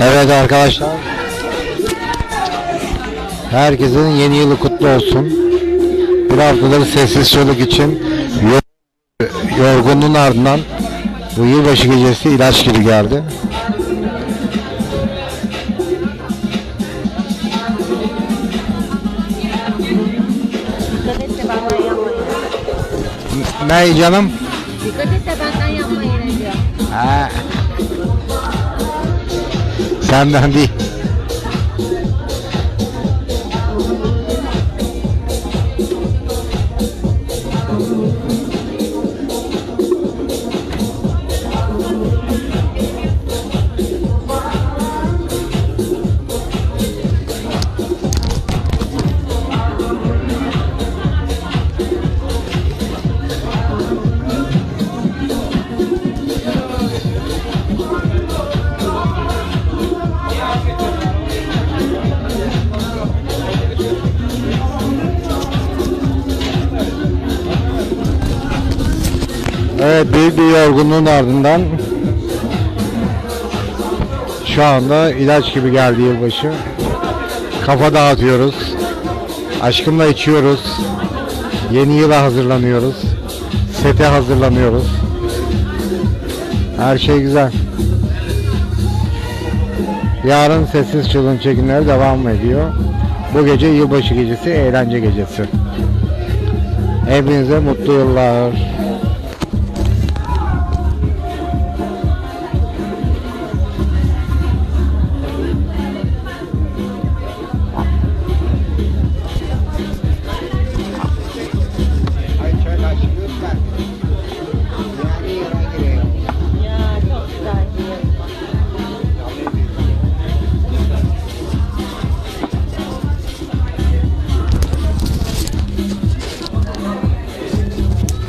Evet arkadaşlar. Herkesin yeni yılı kutlu olsun. Bir haftadır sessiz soluk için yor- yorgunluğun ardından bu yılbaşı gecesi ilaç gibi geldi. Ne canım? Dikkat et de benden yapmayın diyor. Ha. सावधान दी Evet büyük bir yorgunluğun ardından şu anda ilaç gibi geldi yılbaşı. Kafa dağıtıyoruz. Aşkımla içiyoruz. Yeni yıla hazırlanıyoruz. Sete hazırlanıyoruz. Her şey güzel. Yarın sessiz çılgın çekimleri devam ediyor. Bu gece yılbaşı gecesi, eğlence gecesi. Hepinize mutlu yıllar.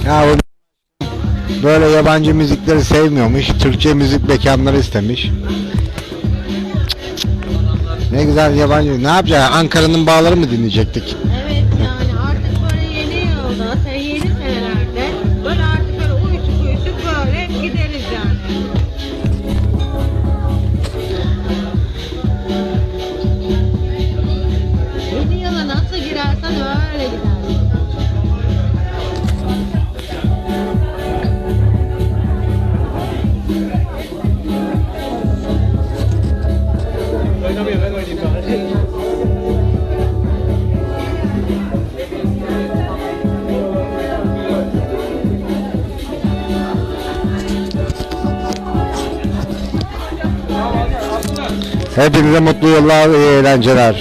Ya böyle yabancı müzikleri sevmiyormuş. Türkçe müzik mekanları istemiş. Ne güzel yabancı. Ne yapacağız? Ankara'nın bağları mı dinleyecektik? Hepinize mutlu yıllar, iyi eğlenceler.